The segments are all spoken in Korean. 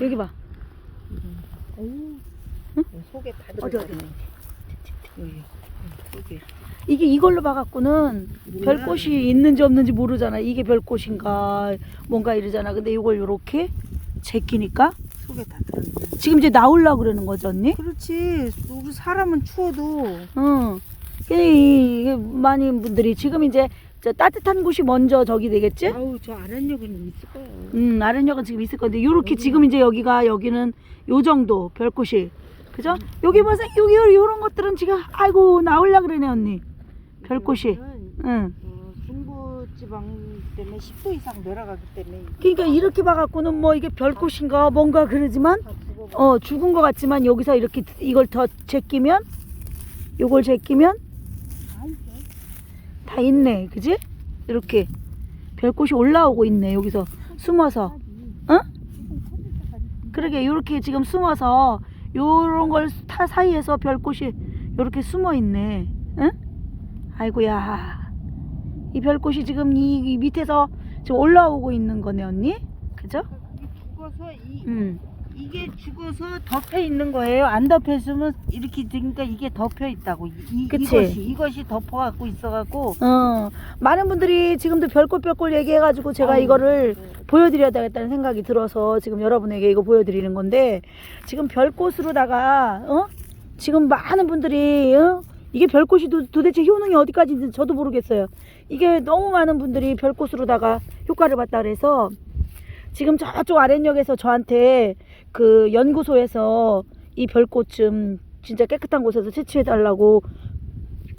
여기 봐. 오. 속에 다 어디, 들어있네. 여기. 이게 이걸로 봐갖고는 별꽃이 있는지 없는지 모르잖아. 이게 별꽃인가 뭔가 이러잖아. 근데 이걸 요렇게 제끼니까 속에 다 들어있네. 지금 이제 나오려고 그러는 거죠, 언니? 그렇지. 우리 사람은 추워도 응. 이- 이게 많은 분들이 지금 이제 저 따뜻한 곳이 먼저 저기 되겠지? 아우 저 아랫역에는 있을 거예요. 음, 아랫역은 지금 있을 건데 요렇게 지금 이제 여기가 여기는 요 정도 별꽃이 그죠? 여기 봐서 여기 요런 것들은 지금 아이고 나올라 그러네 언니. 별꽃이. 응. 어, 중부지방 때문에 10도 이상 내려가기 때문에 그러니까 이렇게 봐갖고는 뭐 이게 별꽃인가 뭔가 그러지만. 어 죽은 것 같지만 여기서 이렇게 이걸 더 제끼면 요걸 제끼면 다 있네 그지? 이렇게 별꽃이 올라오고 있네 여기서 숨어서 어? 그러게 요렇게 지금 숨어서 요런 걸 타 사이에서 별꽃이 요렇게 숨어 있네 응? 아이고야 이 별꽃이 지금 이, 이 밑에서 지금 올라오고 있는 거네 언니 그죠? 죽어서 이 음. 이게 죽어서 덮여 있는 거예요. 안 덮여 있으면 이렇게 되니까 이게 덮여 있다고. 이, 이- 그치. 이것이 이것이 덮어 갖고 있어 갖고 어, 많은 분들이 지금도 별꽃 별꽃 얘기해 가지고 제가 아유, 이거를 네. 보여 드려야 되겠다는 생각이 들어서 지금 여러분에게 이거 보여 드리는 건데 지금 별꽃으로다가 어 지금 많은 분들이 어? 이게 별꽃이 도, 도대체 효능이 어디까지인지 저도 모르겠어요. 이게 너무 많은 분들이 별꽃으로다가 효과를 봤다 그래서 지금 저쪽 아랫역에서 저한테 그 연구소에서 이 별꽃 좀 진짜 깨끗한 곳에서 채취해 달라고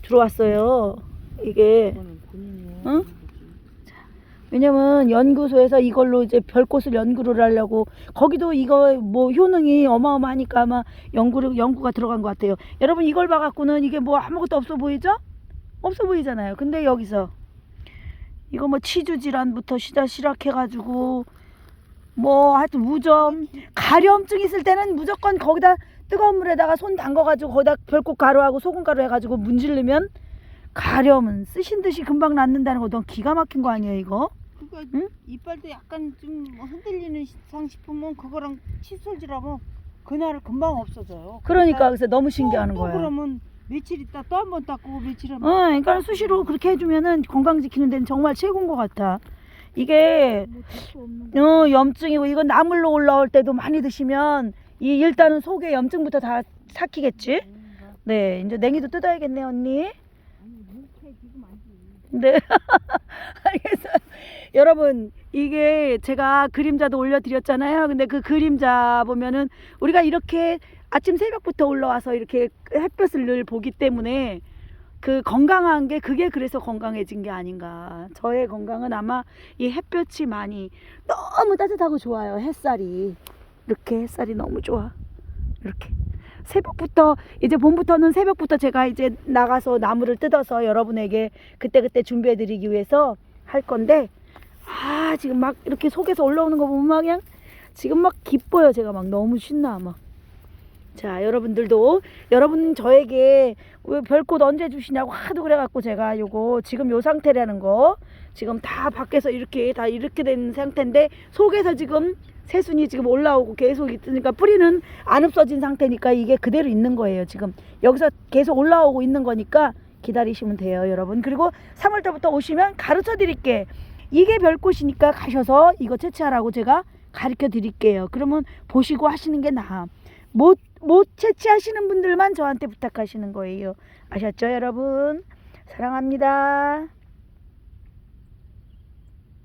들어왔어요. 이게 응? 왜냐면 연구소에서 이걸로 이제 별꽃을 연구를 하려고 거기도 이거 뭐 효능이 어마어마하니까 아마 연구를 연구가 들어간 것 같아요. 여러분 이걸 봐갖고는 이게 뭐 아무것도 없어 보이죠? 없어 보이잖아요. 근데 여기서 이거 뭐 치주 질환부터 시작 시작해가지고 뭐 하여튼 무좀 가려움증 있을 때는 무조건 거기다 뜨거운 물에다가 손 담궈가지고 거기다 별꽃 가루하고 소금 가루 해가지고 문지르면 가려움은 쓰신 듯이 금방 낫는다는 거 너무 기가 막힌 거 아니에요 이거? 그거 응? 이빨도 약간 좀 흔들리는 상 싶으면 그거랑 칫솔질하면 그날 금방 없어져요. 그러니까 그래서 너무 또- 신기하는 또 거야. 그러면 며칠 있다 또 한 번 닦고 며칠 하면 어, 그러니까 수시로 그렇게 해주면은 건강 지키는 데는 정말 최고인 것 같아. 이게 없는 어, 염증이고 이거 나물로 올라올 때도 많이 드시면 이 일단은 속에 염증부터 다 삭히겠지. 건가? 네, 이제 냉이도 뜯어야겠네 언니. 네. 알겠어요. 여러분, 이게 제가 그림자도 올려드렸잖아요. 근데 그 그림자 보면은 우리가 이렇게 아침 새벽부터 올라와서 이렇게 햇볕을 늘 보기 때문에 그 건강한 게 그게 그래서 건강해진 게 아닌가. 저의 건강은 아마 이 햇볕이 많이 너무 따뜻하고 좋아요. 햇살이. 이렇게 햇살이 너무 좋아. 이렇게. 새벽부터 이제 봄부터는 새벽부터 제가 이제 나가서 나무를 뜯어서 여러분에게 그때그때 준비해 드리기 위해서 할 건데 아 지금 막 이렇게 속에서 올라오는 거 보면 막 그냥 지금 막 기뻐요 제가 막 너무 신나 막 자 여러분들도 여러분 저에게 왜 별꽃 언제 주시냐고 하도 그래갖고 제가 요거 지금 요 상태라는 거 지금 다 밖에서 이렇게 다 이렇게 된 상태인데 속에서 지금 새순이 지금 올라오고 계속 있으니까 뿌리는 안 없어진 상태니까 이게 그대로 있는 거예요 지금. 여기서 계속 올라오고 있는 거니까 기다리시면 돼요 여러분. 그리고 3월달부터 오시면 가르쳐 드릴게. 이게 별꽃이니까 가셔서 이거 채취하라고 제가 가르쳐 드릴게요. 그러면 보시고 하시는 게 나아. 못, 못 채취하시는 분들만 저한테 부탁하시는 거예요. 아셨죠 여러분? 사랑합니다